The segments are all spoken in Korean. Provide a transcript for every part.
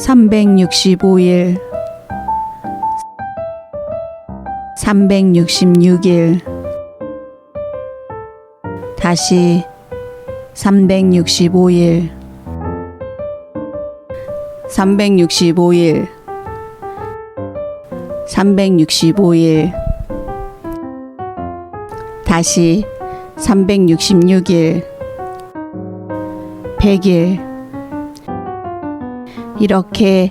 365일. 366일. 다시 365일. 365일. 365일. 다시 366일. 100일 이렇게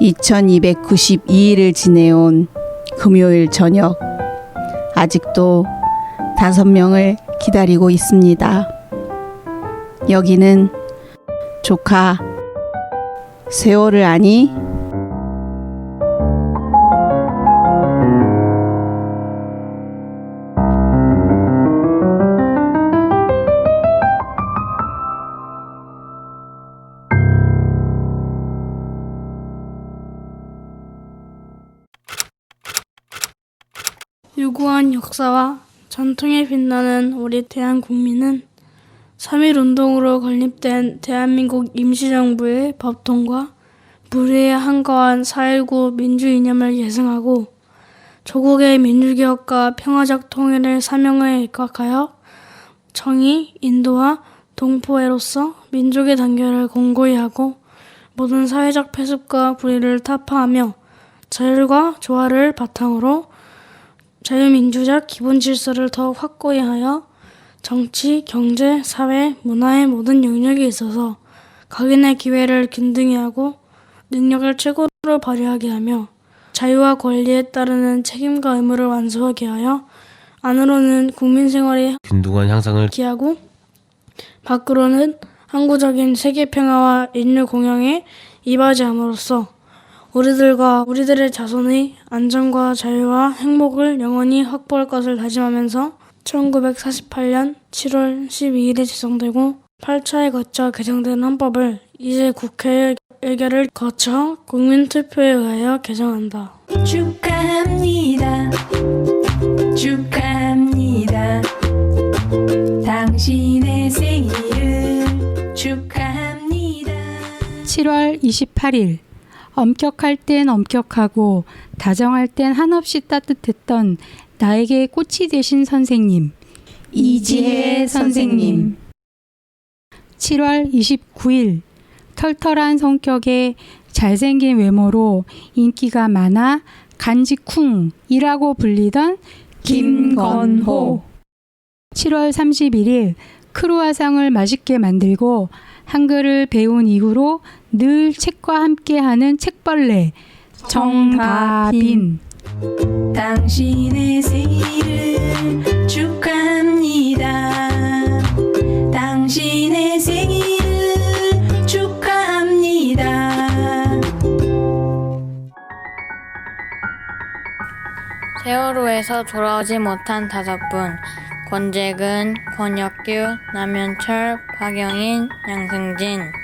2292일을 지내온 금요일 저녁 아직도 다섯 명을 기다리고 있습니다. 여기는 조카 세월을 아니? 유구한 역사와 전통에 빛나는 우리 대한국민은 3.1 운동으로 건립된 대한민국 임시정부의 법통과 불의에 한가한 4.19 민주 이념을 계승하고 조국의 민주개혁과 평화적 통일의 사명에 입각하여 정의, 인도와 동포애로서 민족의 단결을 공고히 하고 모든 사회적 폐습과 불의를 타파하며 자율과 조화를 바탕으로 자유민주적 기본 질서를 더욱 확고히 하여 정치, 경제, 사회, 문화의 모든 영역에 있어서 각인의 기회를 균등히 하고 능력을 최고로 발휘하게 하며 자유와 권리에 따르는 책임과 의무를 완수하게 하여 안으로는 국민 생활에 균등한 향상을 기하고 밖으로는 항구적인 세계 평화와 인류 공영에 이바지함으로써 우리들과 우리들의 자손의 안전과 자유와 행복을 영원히 확보할 것을 다짐하면서 1948년 7월 12일에 제정되고 8차에 거쳐 개정된 헌법을 이제 국회 의결을 거쳐 국민투표에 의하여 개정한다. 축하합니다. 축하합니다. 당신의 생일을 축하합니다. 7월 28일 엄격할 땐 엄격하고 다정할 땐 한없이 따뜻했던 나에게 꽃이 되신 선생님 이지혜 선생님. 7월 29일 털털한 성격에 잘생긴 외모로 인기가 많아 간지쿵이라고 불리던 김건호. 7월 31일 크루아상을 맛있게 만들고 한글을 배운 이후로 늘 책과 함께하는 책벌레 정다빈 당신의 생일을 축하합니다. 당신의 생일을 축하합니다. 세월호에서 돌아오지 못한 다섯 분 권재근, 권혁규, 남현철, 박영인, 양승진